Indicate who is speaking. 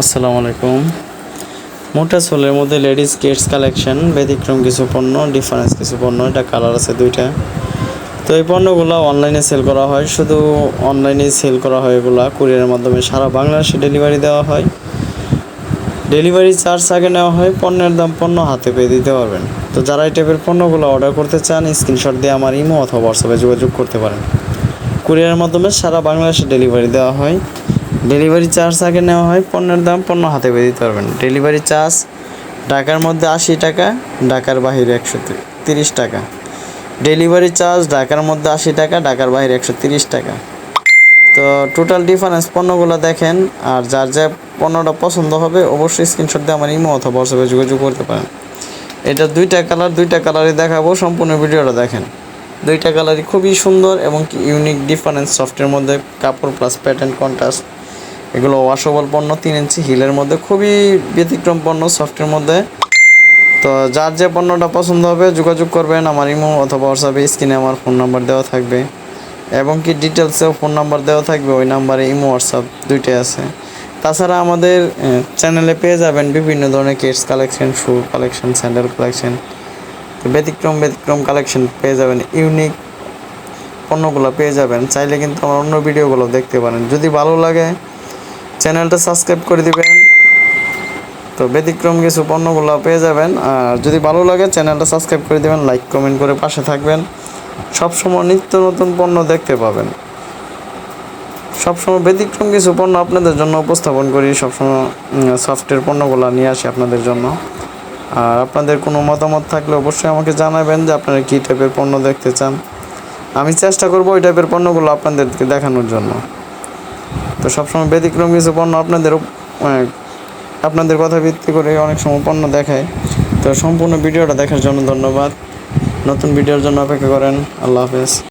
Speaker 1: আসসালামু আলাইকুম। মোটা সোলের মধ্যে লেডিস কিডস কালেকশন, ব্যতিক্রম কিছু পণ্য, ডিফারেন্স কিছু পণ্য, এটা কালার আছে দুইটা। তো এই পণ্যগুলো অনলাইনে সেল করা হয়, শুধু অনলাইনে সেল করা হয় এগুলো, কুরিয়ারের মাধ্যমে সারা বাংলাদেশে ডেলিভারি দেওয়া হয়। ডেলিভারি চার্জ আগে নেওয়া হয়, পণ্যের দাম পণ্য হাতে পেয়ে দিতে পারবেন। তো যারা এই টাইপের পণ্যগুলো অর্ডার করতে চান, স্ক্রিনশট দিয়ে আমার ইমো অথবা হোয়াটসঅ্যাপে যোগাযোগ করতে পারেন। কুরিয়ারের মাধ্যমে সারা বাংলাদেশে ডেলিভারি দেওয়া হয়। ডেলিভারি চার্জ আগে নেওয়া হয়, পণ্যের দাম পণ্য হাতে পেয়ে দিতে পারবেন। ডেলিভারি চার্জ ঢাকার মধ্যে আশি টাকা, ঢাকার বাহিরে একশো তিরিশ টাকা। ডেলিভারি চার্জ ঢাকার মধ্যে আশি টাকা, ঢাকার বাইরে একশো তিরিশ টাকা। তো টোটাল ডিফারেন্স পণ্যগুলো দেখেন, আর যার যা পণ্যটা পছন্দ হবে, অবশ্যই স্ক্রিনশট দিয়ে আমার ইমো অথবা হোয়াটসঅ্যাপে যোগাযোগ করতে পারেন। এটা দুইটা কালার দুইটা কালারই দেখাবো, সম্পূর্ণ ভিডিওটা দেখেন। দুইটা কালারই খুবই সুন্দর এবং ইউনিক ডিফারেন্স সফটের মধ্যে, কাপড় প্লাস প্যাটার্ন কন্ট্রাস্ট এগুলো ওয়াশেবল পণ্য, তিন ইঞ্চি হিলের মধ্যে, খুবই ব্যতিক্রম পণ্য সফটের মধ্যে। তো যার যে পণ্যটা পছন্দ হবে, যোগাযোগ করবেন আমার ইমো অথবা হোয়াটসঅ্যাপে স্ক্রিনে আমার ফোন নাম্বার দেওয়া থাকবে। এবং কি ডিটেলসেও ফোন নাম্বার দেওয়া থাকবে, ওই নাম্বারে ইমো হোয়াটসঅ্যাপ দুইটাই আছে। তাছাড়া আমাদের চ্যানেলে পেয়ে যাবেন বিভিন্ন ধরনের kids collection shoe collection sandal collection তো ব্যতিক্রম ব্যতিক্রম কালেকশন পেয়ে যাবেন ইউনিক পণ্যগুলো পেয়ে যাবেন। চাইলে কিন্তু আমার অন্য ভিডিওগুলো দেখতে পারেন। যদি ভালো লাগে চ্যানেলটা সাবস্ক্রাইব করে দিবেন। তো ব্যতিক্রম কিছু পণ্যগুলো পেয়ে যাবেন। আর যদি ভালো লাগে, চ্যানেলটা সাবস্ক্রাইব করে দিবেন, লাইক, কমেন্ট করে পাশে থাকবেন। সবসময় নিত্য নতুন পণ্য দেখতে পাবেন। সবসময় ব্যতিক্রম কিছু পণ্য আপনাদের জন্য উপস্থাপন করি। সবসময় সফটের পণ্যগুলো নিয়ে আসি আপনাদের জন্য। আর আপনাদের কোনো মতামত থাকলে অবশ্যই আমাকে জানাবেন যে আপনারা কী টাইপের পণ্য দেখতে চান। আমি চেষ্টা করব ওই টাইপের পণ্যগুলো আপনাদেরকে দেখানোর জন্য। তো সবসময় ব্যতিক্রম কিছু পণ্য আপনাদের উপ- আপনাদের কথা ভিত্তি করে অনেক সময় পণ্য দেখায়। তো সম্পূর্ণ ভিডিওটা দেখার জন্য ধন্যবাদ। নতুন ভিডিওর জন্য অপেক্ষা করেন। আল্লাহ হাফেজ।